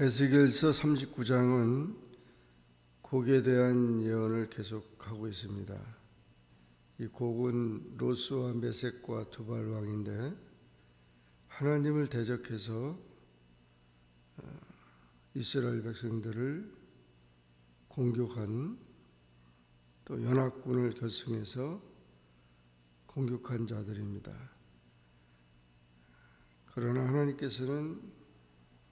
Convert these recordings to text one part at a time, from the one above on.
에스겔서 39장은 곡에 대한 예언을 계속하고 있습니다. 이 곡은 로스와 메섹과 두발 왕인데 하나님을 대적해서 어, 이스라엘 백성들을 공격한 또 연합군을 결성해서 공격한 자들입니다. 그러나 하나님께서는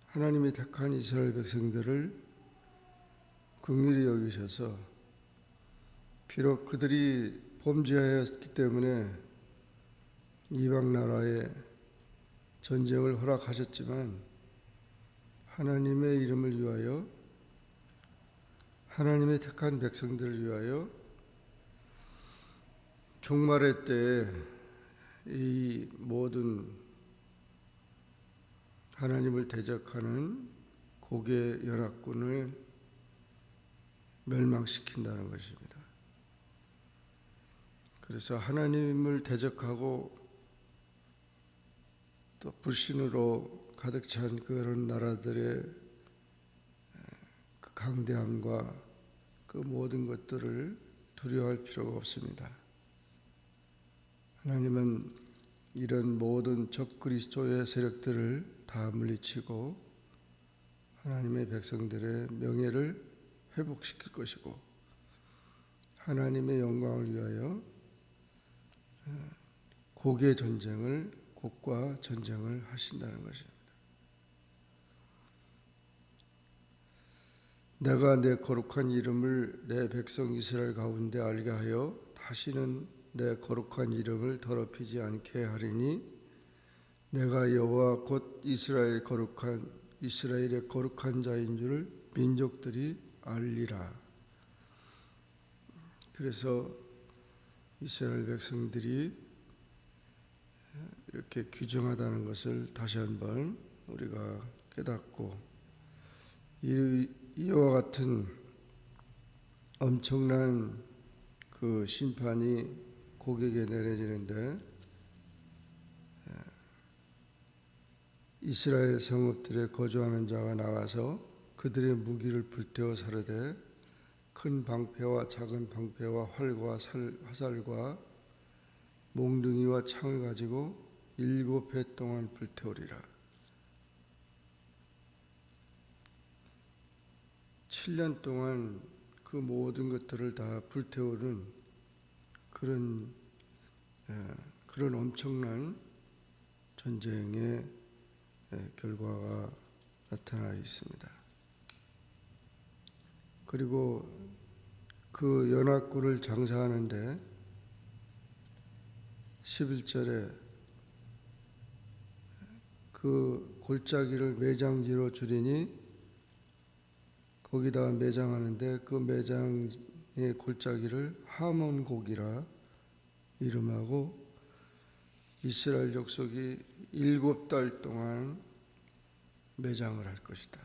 하나님이 택한 이스라엘 백성들을 긍휼히 여기셔서 비록 그들이 범죄하였기 때문에 이방 나라에 전쟁을 허락하셨지만 하나님의 이름을 위하여 하나님의 택한 백성들을 위하여 종말의 때에 이 모든 하나님을 대적하는 고개 연합군을 멸망시킨다는 것입니다. 그래서 하나님을 대적하고 또 불신으로 가득 찬 그런 나라들의 그 강대함과 그 모든 것들을 두려워할 필요가 없습니다. 하나님은 이런 모든 적 그리스도의 세력들을 다 물리치고 하나님의 백성들의 명예를 회복시킬 것이고 하나님의 영광을 위하여 곡의 전쟁을 곡과 전쟁을 하신다는 것입니 내가 내 거룩한 이름을 내 백성 이스라엘 가운데 알게 하여 다시는 내 거룩한 이름을 더럽히지 않게 하리니 내가 여호와 곧 이스라엘 거룩한 이스라엘의 거룩한 자인 줄 민족들이 알리라. 그래서 이스라엘 백성들이 이렇게 규정하다는 것을 다시 한번 우리가 깨닫고 이, 이와 같은 엄청난 그 심판이 고객에 내려지는데 이스라엘 성읍들에 거주하는 자가 나가서 그들의 무기를 불태워 사르되 큰 방패와 작은 방패와 활과 살, 화살과 몽둥이와 창을 가지고 일곱 해 동안 불태우리라. 7년 동안 그 모든 것들을 다 불태우는 그런 에, 그런 엄청난 전쟁의 에, 결과가 나타나 있습니다. 그리고 그 연합군을 장사하는데 11절에 그 골짜기를 매장지로 줄이니 거기다 매장하는데 그 매장의 골짜기를 하몬 곡이라 이름하고 이스라엘 족속이 일곱 달 동안 매장을 할 것이다.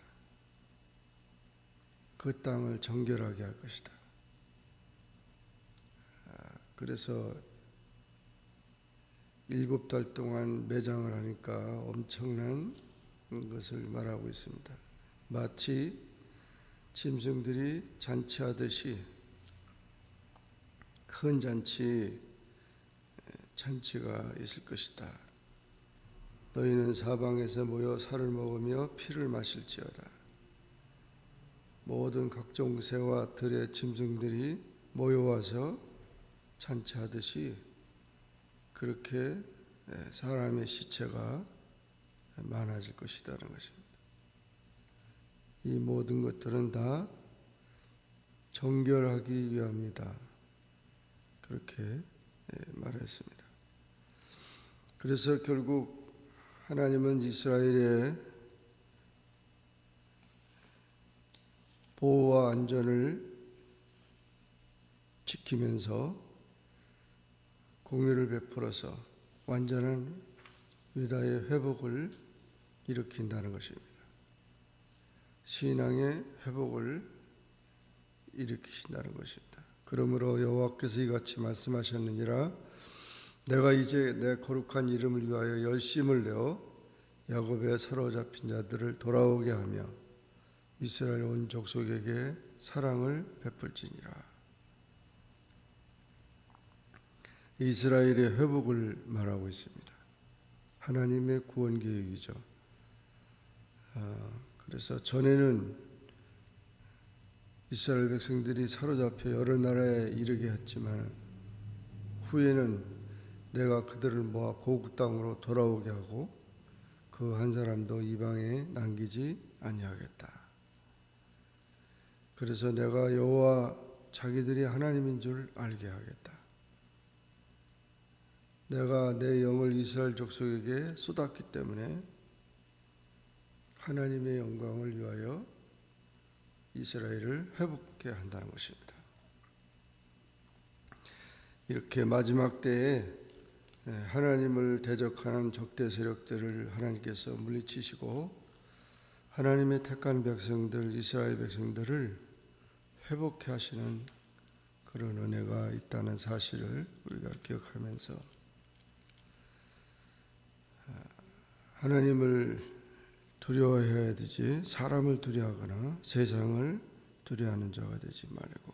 그 땅을 정결하게 할 것이다. 아, 그래서 일곱 달 동안 매장을 하니까 엄청난 것을 말하고 있습니다. 마치 짐승들이 잔치하듯이 큰 잔치 잔치가 있을 것이다. 너희는 사방에서 모여 살을 먹으며 피를 마실지어다. 모든 각종 새와 들의 짐승들이 모여와서 잔치하듯이 그렇게 사람의 시체가 많아질 것이다는 것입니다. 이 모든 것들은 다 정결하기 위함이다. 그렇게 말했습니다. 그래서 결국 하나님은 이스라엘의 보호와 안전을 지키면서 공유를 베풀어서 완전한 유다의 회복을 일으킨다는 것입니다. 신앙의 회복을 일으키신다는 것입니다. 그러므로 여호와께서 이같이 말씀하셨느니라 내가 이제 내 거룩한 이름을 위하여 열심을 내어 야곱의 사로잡힌 자들을 돌아오게 하며 이스라엘 온 족속에게 사랑을 베풀지니라. 이스라엘의 회복을 말하고 있습니다. 하나님의 구원 계획이죠. 아, 그래서 전에는 이스라엘 백성들이 사로잡혀 여러 나라에 이르게 했지만 후에는 내가 그들을 모아 고국 땅으로 돌아오게 하고 그 한 사람도 이방에 남기지 아니하겠다. 그래서 내가 여호와 자기들이 하나님인 줄 알게 하겠다. 내가 내 영을 이스라엘 족속에게 쏟았기 때문에 하나님의 영광을 위하여 이스라엘을 회복케 한다는 것입니다. 이렇게 마지막 때에 하나님을 대적하는 적대 세력들을 하나님께서 물리치시고 하나님의 택한 백성들 이스라엘 백성들을 회복케 하시는 그런 은혜가 있다는 사실을 우리가 기억하면서 하나님을 두려워해야 되지 사람을 두려워하거나 세상을 두려워하는 자가 되지 말고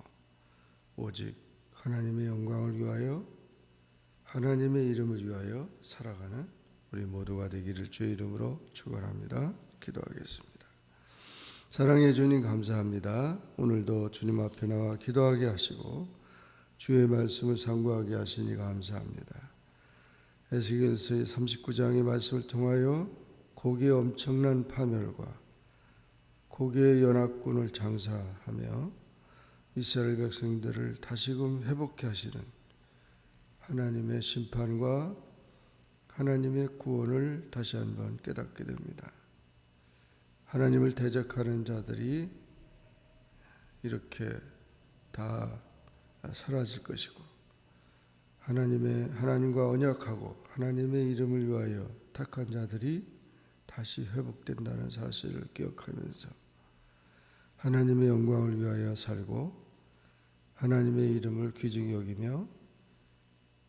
오직 하나님의 영광을 위하여 하나님의 이름을 위하여 살아가는 우리 모두가 되기를 주의 이름으로 축원합니다. 기도하겠습니다. 사랑해 주님 감사합니다. 오늘도 주님 앞에 나와 기도하게 하시고 주의 말씀을 상고하게 하시니 감사합니다. 에스겔서의 39장의 말씀을 통하여 고기의 엄청난 파멸과 고기의 연합군을 장사하며 이스라엘 백성들을 다시금 회복케 하시는 하나님의 심판과 하나님의 구원을 다시 한번 깨닫게 됩니다. 하나님을 대적하는 자들이 이렇게 다 사라질 것이고 하나님의 하나님과 언약하고 하나님의 이름을 위하여 택한 자들이 다시 회복된다는 사실을 기억하면서 하나님의 영광을 위하여 살고 하나님의 이름을 귀중히 여기며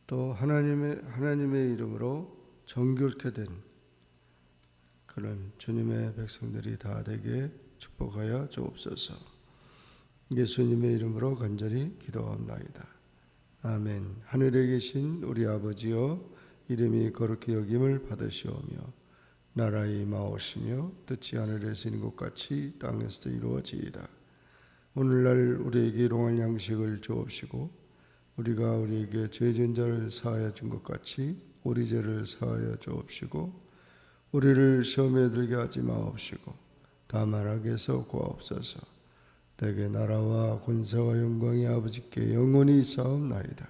또 하나님의 하나님의 이름으로 정결케 된 그런 주님의 백성들이 다 되게 축복하여 주옵소서. 예수님의 이름으로 간절히 기도합나이다. 아멘. 하늘에 계신 우리 아버지여 이름이 거룩히 여김을 받으시오며 나라의 마오시며 뜻이 하늘에서 있는 것 같이 땅에서도 이루어지이다. 오늘날 우리에게 일용할 양식을 주옵시고 우리가 우리에게 죄진 자를 사하여 준 것 같이 우리 죄를 사하여 주옵시고 우리를 시험에 들게 하지 마옵시고 다만 악에서 구하옵소서 내게 나라와 권세와 영광이 아버지께 영원히 있사옵나이다.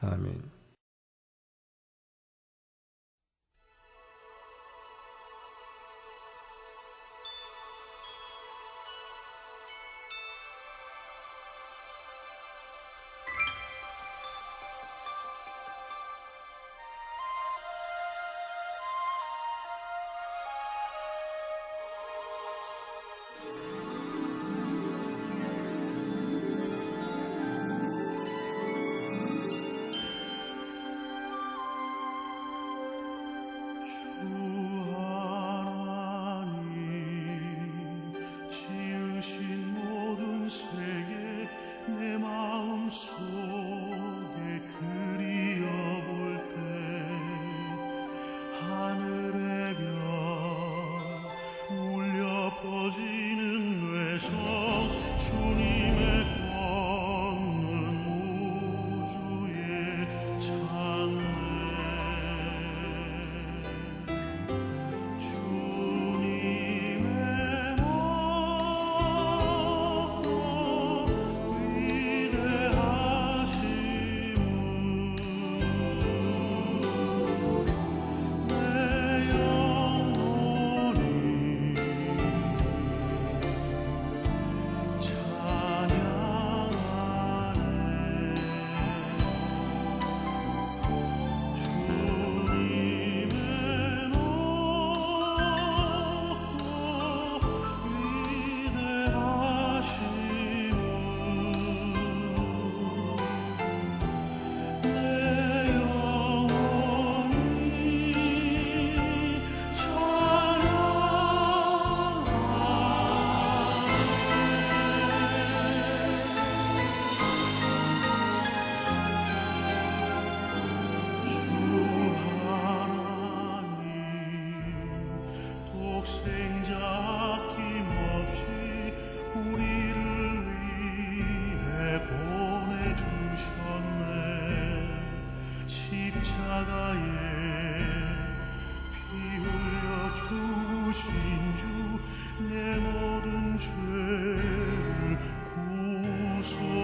아멘 Jesus.